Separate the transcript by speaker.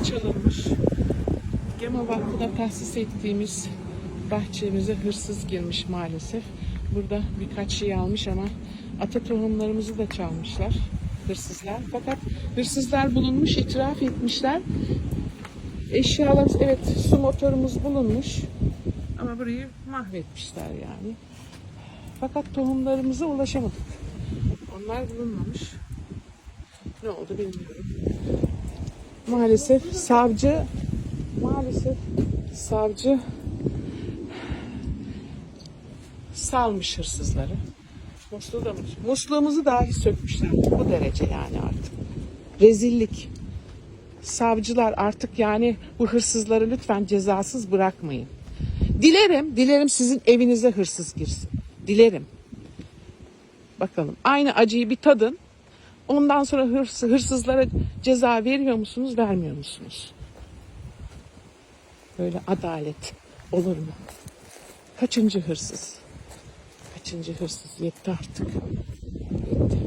Speaker 1: Eşyalarımız çalınmış. Gema Vakfı'na tahsis ettiğimiz bahçemize hırsız girmiş maalesef. Burada birkaç şey almış ama ata tohumlarımızı da çalmışlar hırsızlar. Fakat hırsızlar bulunmuş, itiraf etmişler. Eşyalarımız, evet su motorumuz bulunmuş. Ama burayı mahvetmişler yani. Fakat tohumlarımıza ulaşamadık. Onlar bulunmamış. Ne oldu bilmiyorum. Maalesef savcı maalesef savcı salmış hırsızları. Musluğu da? Musluğumuzu dahi sökmüşler. Bu derece yani artık. Rezillik. Savcılar artık yani bu hırsızları lütfen cezasız bırakmayın. Dilerim, dilerim sizin evinize hırsız girsin. Dilerim. Bakalım aynı acıyı bir tadın. Ondan sonra hırs, hırsızlara ceza veriyor musunuz, vermiyor musunuz? Böyle adalet olur mu? Kaçıncı hırsız? Kaçıncı hırsız? Yetti artık. Yetti.